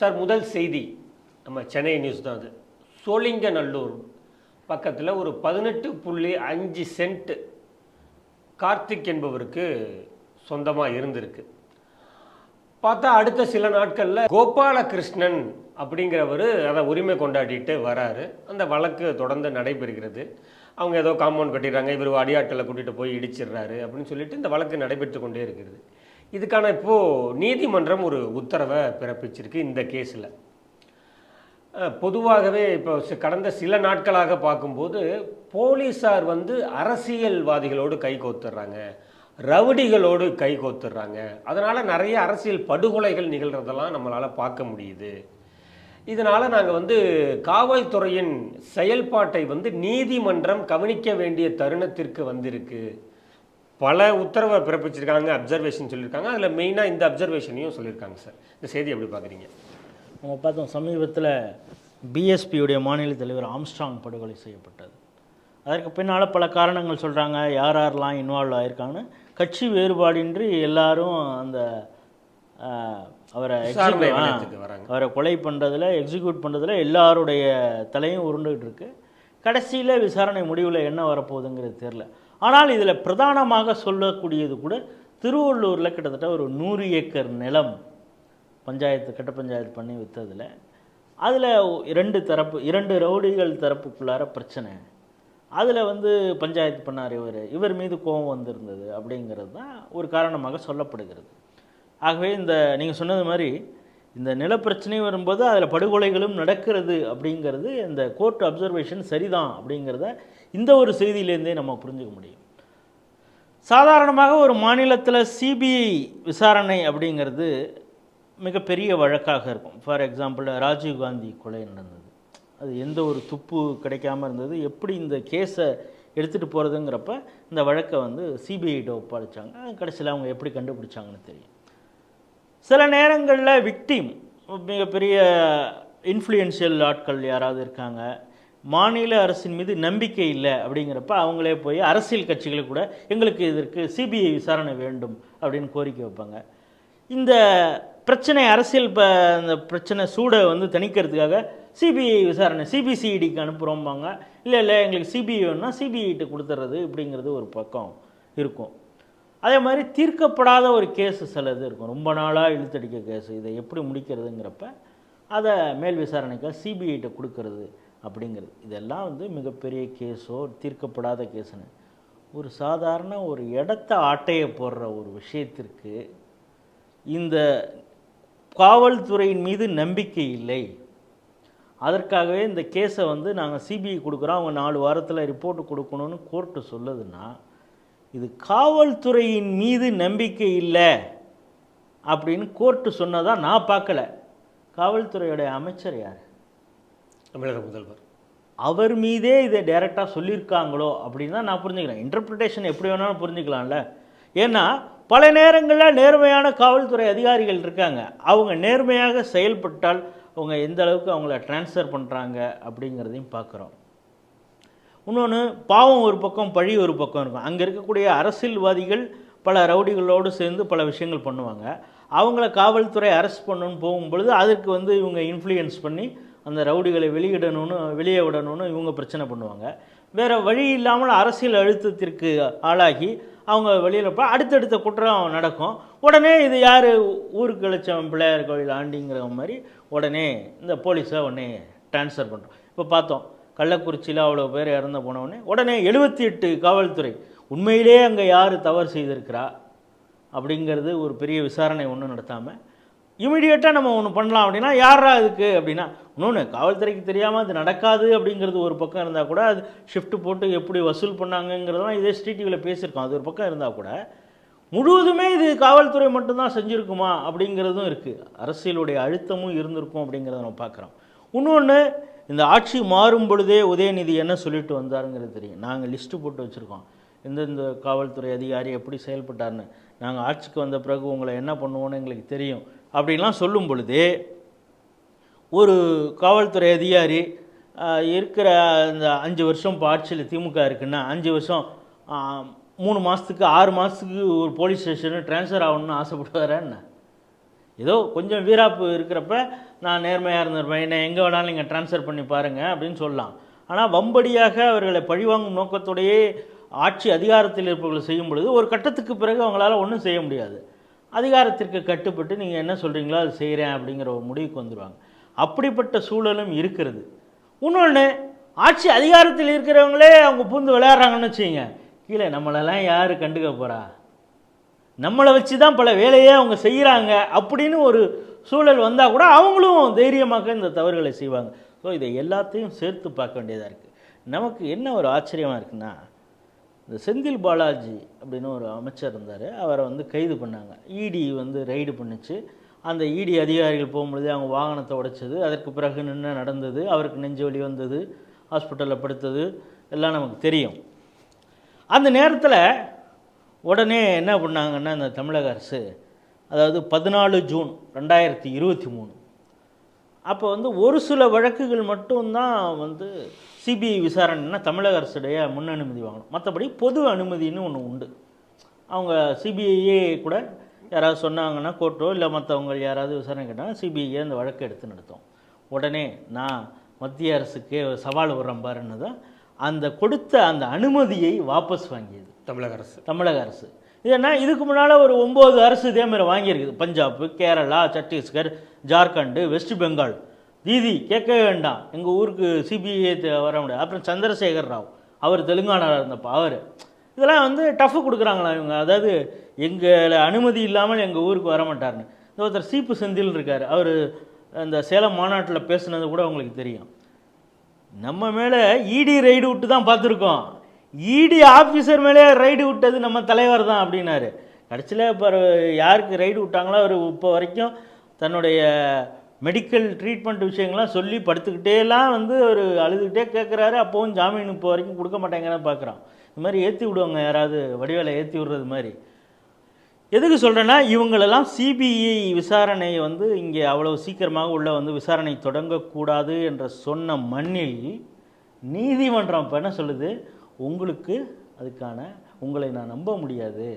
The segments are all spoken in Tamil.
சார் முதல் செய்தி நம்ம சென்னை நியூஸ் தான் அது. சோழிங்கநல்லூர் பக்கத்தில் ஒரு பதினெட்டு புள்ளி அஞ்சு சென்ட் கார்த்திக் என்பவருக்கு சொந்தமாக இருந்திருக்கு. பார்த்தா அடுத்த சில நாட்களில் கோபாலகிருஷ்ணன் அப்படிங்கிறவர் அதை உரிமை கொண்டாடிட்டு வராரு. அந்த வழக்கு தொடர்ந்து நடைபெறுகிறது. அவங்க ஏதோ காம்பவுண்ட் கட்டிடுறாங்க இவர் அடியாட்டில் கூட்டிகிட்டு போய் இடிச்சிடுறாரு அப்படின்னு சொல்லிட்டு இந்த வழக்கு நடைபெற்று கொண்டே இருக்கிறது. இதுக்கான இப்போது நீதிமன்றம் ஒரு உத்தரவை பிறப்பிச்சிருக்கு இந்த கேஸில். பொதுவாகவே இப்போ கடந்த சில நாட்களாக பார்க்கும்போது போலீஸார் வந்து அரசியல்வாதிகளோடு கை கோத்துறாங்க ரவுடிகளோடு கை கோத்துறாங்க. அதனால் நிறைய அரசியல் படுகொலைகள் நிகழ்கிறதெல்லாம் நம்மளால் பார்க்க முடியுது. இதனால் நாங்கள் வந்து காவல்துறையின் செயல்பாட்டை வந்து நீதிமன்றம் கவனிக்க வேண்டிய தருணத்திற்கு வந்திருக்கு. பல உத்தரவை பிறப்பிச்சிருக்காங்க அப்சர்வேஷன் சொல்லியிருக்காங்க அதில் மெயினாக இந்த அப்சர்வேஷனையும் சொல்லியிருக்காங்க சார் இந்த செய்தி எப்படி பார்க்குறீங்க? நம்ம பார்த்தோம் சமீபத்தில் பிஎஸ்பியுடைய மாநில தலைவர் ஆம்ஸ்ட்ராங் படுகொலை செய்யப்பட்டது. அதற்கு பின்னால் பல காரணங்கள் சொல்கிறாங்க யார் யாரெல்லாம் இன்வால்வ் ஆயிருக்காங்கன்னு. கட்சி வேறுபாடின்றி எல்லாரும் அந்த அவரை. அவரை கொலை பண்ணுறதுல எக்ஸிக்யூட் பண்ணுறதுல எல்லாருடைய தலையும் உருண்டுகிட்டு இருக்கு. கடைசியில் விசாரணை முடிவில் என்ன வரப்போகுதுங்கிறது தெரில ஆனால் இதில் பிரதானமாக சொல்லக்கூடியது கூட திருவள்ளூரில் கிட்டத்தட்ட ஒரு நூறு ஏக்கர் நிலம் பஞ்சாயத்து கட்ட பஞ்சாயத்து பண்ணி விற்றதில் அதில் இரண்டு தரப்பு இரண்டு ரவுடிகள் தரப்புக்குள்ளார பிரச்சனை. அதில் வந்து பஞ்சாயத்து பண்ணார் இவர். இவர் மீது கோபம் வந்திருந்தது அப்படிங்கிறது தான் ஒரு காரணமாக சொல்லப்படுகிறது. ஆகவே இந்த நீங்கள் சொன்னது மாதிரி இந்த நிலப்பிரச்சனை வரும்போது அதில் படுகொலைகளும் நடக்கிறது அப்படிங்கிறது இந்த கோர்ட் அப்சர்வேஷன் சரிதான் அப்படிங்கிறத இந்த ஒரு செய்தியிலேருந்தே நம்ம புரிஞ்சுக்க முடியும். சாதாரணமாக ஒரு மாநிலத்தில் சிபிஐ விசாரணை அப்படிங்கிறது மிகப்பெரிய வழக்காக இருக்கும். ஃபார் எக்ஸாம்பிள் ராஜீவ் காந்தி கொலை நடந்தது. அது எந்த ஒரு துப்பு கிடைக்காம இருந்தது. எப்படி இந்த கேஸை எடுத்துகிட்டு போகிறதுங்கிறப்ப இந்த வழக்கை வந்து சிபிஐட்ட ஒப்படைச்சாங்க. கடைசியில் அவங்க எப்படி கண்டுபிடிச்சாங்கன்னு தெரியும். சில நேரங்களில் விக்டிம் மிகப்பெரிய இன்ஃப்ளூயன்ஷியல் ஆட்கள் யாராவது இருக்காங்க மாநில அரசின் மீது நம்பிக்கை இல்லை அப்படிங்கிறப்ப அவங்களே போய் அரசியல் கட்சிகளை கூட எங்களுக்கு இதற்கு சிபிஐ விசாரணை வேண்டும் அப்படின்னு கோரிக்கை வைப்பாங்க. இந்த பிரச்சனை அரசியல் ப இந்த பிரச்சனை சூடை வந்து தணிக்கிறதுக்காக சிபிஐ விசாரணை சிபிசிஐடிக்கு அனுப்புகிறோம்பாங்க இல்லை இல்லை எங்களுக்கு சிபிஐ வேணும்னா சிபிஐட்டு கொடுத்துட்றது இப்படிங்கிறது ஒரு பக்கம் இருக்கும். அதே மாதிரி தீர்க்கப்படாத ஒரு கேஸு சிலது இருக்கும். ரொம்ப நாளாக இழுத்தடிக்க கேஸு. இதை எப்படி முடிக்கிறதுங்கிறப்ப அதை மேல் விசாரணைக்காக சிபிஐட்ட கொடுக்கறது அப்படிங்கிறது. இதெல்லாம் வந்து மிகப்பெரிய கேஸோ தீர்க்கப்படாத கேஸுன்னு. ஒரு சாதாரண ஒரு இடத்த ஆட்டையை போடுற ஒரு விஷயத்திற்கு இந்த காவல்துறையின் மீது நம்பிக்கை இல்லை. அதற்காகவே இந்த கேஸை வந்து நாங்கள் சிபிஐ கொடுக்குறோம். அவங்க நாலு வாரத்தில் ரிப்போர்ட்டு கொடுக்கணும்னு கோர்ட்டு சொல்லுதுன்னா இது காவல்துறையின் மீது நம்பிக்கை இல்லை அப்படின்னு கோர்ட்டு சொன்னதா நான் பார்க்கல. காவல்துறையோட அமைச்சர் யார்? தமிழக முதல்வர். அவர் மீதே இதை டைரெக்டாக சொல்லியிருக்காங்களோ அப்படின்னு தான் நான் புரிஞ்சுக்கிறேன். இன்டர்பிரிட்டேஷன் எப்படி வேணாலும் புரிஞ்சுக்கலாம்ல. ஏன்னா பல நேரங்களில் நேர்மையான காவல்துறை அதிகாரிகள் இருக்காங்க. அவங்க நேர்மையாக செயல்பட்டால் அவங்க எந்த அளவுக்கு அவங்கள ட்ரான்ஸ்ஃபர் பண்ணுறாங்க அப்படிங்கிறதையும் பார்க்குறோம். இன்னொன்று பாவம் ஒரு பக்கம் பழி ஒரு பக்கம் இருக்கும். அங்கே இருக்கக்கூடிய அரசியல்வாதிகள் பல ரவுடிகளோடு சேர்ந்து பல விஷயங்கள் பண்ணுவாங்க. அவங்கள காவல்துறை அரெஸ்ட் பண்ணணும்னு போகும்பொழுது அதற்கு வந்து இவங்க இன்ஃப்ளூயன்ஸ் பண்ணி அந்த ரவுடிகளை வெளியிடணும்னு வெளியே விடணும்னு இவங்க பிரச்சனை பண்ணுவாங்க. வேறு வழி இல்லாமல் அரசியல் அழுத்தத்திற்கு ஆளாகி அவங்க வெளியில் போ அடுத்தடுத்த குற்றம் நடக்கும். உடனே இது யார்? ஊருக்கு கழிச்சவன் பிள்ளையார் கோயில் ஆண்டிங்கிற மாதிரி உடனே இந்த போலீஸை உடனே ட்ரான்ஸ்ஃபர் பண்ணுறோம் இப்போ பார்த்தோம் கள்ளக்குறிச்சியில் அவ்வளோ பேர் இறந்து போனவுடனே உடனே எழுபத்தி எட்டு காவல்துறை உண்மையிலே அங்கே யார் தவறு செய்திருக்கிறா? அப்படிங்கிறது ஒரு பெரிய விசாரணை ஒன்றும் நடத்தாமல் இமிடியேட்டாக நம்ம ஒன்று பண்ணலாம் அப்படின்னா யாரா இதுக்கு? அப்படின்னா இன்னொன்று காவல்துறைக்கு தெரியாமல் அது நடக்காது அப்படிங்கிறது ஒரு பக்கம் இருந்தால் கூட அது ஷிஃப்ட் போட்டு எப்படி வசூல் பண்ணாங்கங்கிறதெல்லாம் இதே ஸ்ட்ரீட்டிவில் பேசியிருக்கோம். அது ஒரு பக்கம் இருந்தால் கூட முழுவதுமே இது காவல்துறை மட்டும்தான் செஞ்சுருக்குமா? அப்படிங்கிறதும் இருக்குது அரசியலுடைய அழுத்தமும் இருந்திருக்கும் அப்படிங்கிறத நம்ம பார்க்குறோம் இன்னொன்று இந்த ஆட்சி மாறும் பொழுதே உதயநிதி என்ன சொல்லிட்டு வந்தாருங்கிறது தெரியும். நாங்கள் லிஸ்ட்டு போட்டு வச்சுருக்கோம். எந்தெந்த காவல்துறை அதிகாரி எப்படி செயல்பட்டார்னு. நாங்கள் ஆட்சிக்கு வந்த பிறகு உங்களை என்ன பண்ணுவோன்னு எங்களுக்கு தெரியும். அப்படின்லாம் சொல்லும் பொழுதே ஒரு காவல்துறை அதிகாரி இருக்கிற இந்த அஞ்சு வருஷம் இப்போ ஆட்சியில் திமுக இருக்குன்னா அஞ்சு வருஷம் மூணு மாதத்துக்கு ஆறு மாதத்துக்கு ஒரு போலீஸ் ஸ்டேஷனு ட்ரான்ஸ்ஃபர் ஆகணும்னு ஆசைப்படுவாரா என்ன? ஏதோ கொஞ்சம் வீராப்பு இருக்கிறப்ப நான் நேர்மையாக இருந்திருப்பேன் என்னை எங்கே வேணாலும் நீங்கள் ட்ரான்ஸ்ஃபர் பண்ணி பாருங்கள் அப்படின்னு சொல்லலாம். ஆனால் வம்படியாக அவர்களை பழிவாங்கும் நோக்கத்தோடையே ஆட்சி அதிகாரத்தில் இருப்பவர்கள் செய்யும் பொழுது ஒரு கட்டத்துக்கு பிறகு அவங்களால ஒன்றும் செய்ய முடியாது. அதிகாரத்திற்கு கட்டுப்பட்டு நீங்கள் என்ன சொல்கிறீங்களோ அது செய்கிறேன் அப்படிங்கிற ஒரு முடிவுக்கு வந்துடுவாங்க அப்படிப்பட்ட சூழலும் இருக்கிறது. இன்னொன்று ஆட்சி அதிகாரத்தில் இருக்கிறவங்களே அவங்க பூந்து விளையாடுறாங்கன்னு வச்சுங்க கீழே நம்மளெல்லாம் யார் கண்டுக்க போகிறா நம்மளை வச்சு தான் பல வேலையை அவங்க செய்கிறாங்க அப்படின்னு ஒரு சூழல் வந்தால் கூட அவங்களும் தைரியமாக இந்த தவறுகளை செய்வாங்க. ஸோ இதை எல்லாத்தையும் சேர்த்து பார்க்க வேண்டியதாக இருக்குது நமக்கு என்ன ஒரு ஆச்சரியமாக இருக்குன்னா இந்த செந்தில் பாலாஜி அப்படின்னு ஒரு அமைச்சர் இருந்தார். அவரை வந்து கைது பண்ணாங்க. இடி வந்து ரைடு பண்ணுச்சு. அந்த இடி அதிகாரிகள் போகும்பொழுது அவங்க வாகனத்தை உடைச்சது. அதற்கு பிறகு நின்று நடந்தது. அவருக்கு நெஞ்சு வலி வந்தது. ஹாஸ்பிட்டலில் படுத்தது. எல்லாம் நமக்கு தெரியும். அந்த நேரத்தில் உடனே என்ன பண்ணாங்கன்னா இந்த தமிழக அரசு அதாவது பதினாலு ஜூன் ரெண்டாயிரத்தி இருபத்தி மூணு. அப்போ வந்து ஒரு சில வழக்குகள் மட்டும்தான் வந்து சிபிஐ விசாரணைன்னா தமிழக அரசுடைய முன் அனுமதி வாங்கணும். மற்றபடி பொது அனுமதின்னு ஒன்று உண்டு. அவங்க சிபிஐயே கூட யாராவது சொன்னாங்கன்னா கோர்ட்டோ இல்லை மற்றவங்க யாராவது விசாரணை கேட்டாங்க சிபிஐயே அந்த வழக்கை எடுத்து நடத்தும். உடனே நான் மத்திய அரசுக்கு சவால் விடுறேன் பாருன்னு தான் அந்த கொடுத்த அந்த அனுமதியை வாபஸ் வாங்கியது. தமிழக அரசு. தமிழக அரசு. ஏன்னா இதுக்கு முன்னால் ஒரு ஒம்பது அரசு இதே மாதிரி வாங்கியிருக்குது பஞ்சாப் கேரளா சத்தீஸ்கர் ஜார்க்கண்டு வெஸ்ட் பெங்கால். தீதி கேட்கவே வேண்டாம். எங்கள் ஊருக்கு சிபிஐ வர முடியாது. அப்புறம் சந்திரசேகர் ராவ். அவர் தெலுங்கானாவில் இருந்தப்போ அவர். இதெல்லாம் வந்து டஃப் கொடுக்குறாங்களா இவங்க. அதாவது எங்களை அனுமதி இல்லாமல் எங்கள் ஊருக்கு வர மாட்டார்னு இந்த ஒருத்தர் சீப்பு செந்தில் இருக்கார். அவர் அந்த சேலம் மாநாட்டில் பேசுனது கூட உங்களுக்கு தெரியும். நம்ம மேலே இடி ரைடு விட்டு தான் பார்த்துருக்கோம். இடி ஆஃபீஸர் மேலே ரைடு விட்டது நம்ம தலைவர் தான் அப்படின்னாரு. கடைசியில் இப்போ யாருக்கு ரைடு விட்டாங்களோ அவர் இப்போ வரைக்கும் தன்னுடைய மெடிக்கல் ட்ரீட்மெண்ட் விஷயங்கள்லாம் சொல்லி படுத்துக்கிட்டேலாம் வந்து அவர் அழுதுகிட்டே கேட்குறாரு அப்போவும் ஜாமீன் இப்போ வரைக்கும் கொடுக்க மாட்டேங்கன்னு பார்க்குறான் இந்த மாதிரி ஏற்றி விடுவாங்க யாராவது வடிவேலை ஏற்றி விடுறது மாதிரி. எதுக்கு சொல்கிறேன்னா இவங்களெல்லாம் சிபிஐ விசாரணையை வந்து இங்கே அவ்வளோ சீக்கிரமாக உள்ள வந்து விசாரணை தொடங்கக்கூடாது என்ற சொன்ன மண்ணில் நீதிமன்றம் இப்போ என்ன சொல்லுது? உங்களுக்கு அதுக்கான உங்களை நான் நம்ப முடியாது.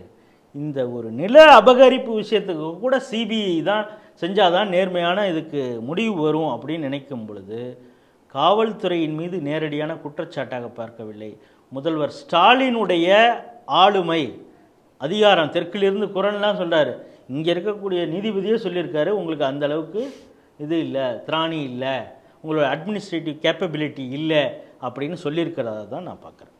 இந்த ஒரு நில அபகரிப்பு விஷயத்துக்கு கூட சிபிஐ தான் செஞ்சாதான் நேர்மையான இதுக்கு முடிவு வரும் அப்படின்னு நினைக்கும் பொழுது காவல்துறையின் மீது நேரடியான குற்றச்சாட்டாக பார்க்கவில்லை. முதல்வர் ஸ்டாலினுடைய ஆளுமை அதிகாரம் தெற்கிலிருந்து குரல்லாம் சொல்கிறார் இங்கே இருக்கக்கூடிய நீதிபதியே சொல்லியிருக்காரு உங்களுக்கு அந்த அளவுக்கு இது இல்லை திராணி இல்லை உங்களோட அட்மினிஸ்ட்ரேட்டிவ் கேப்பபிலிட்டி இல்லை அப்படின்னு சொல்லியிருக்கிறதா தான் நான் பார்க்குறேன்.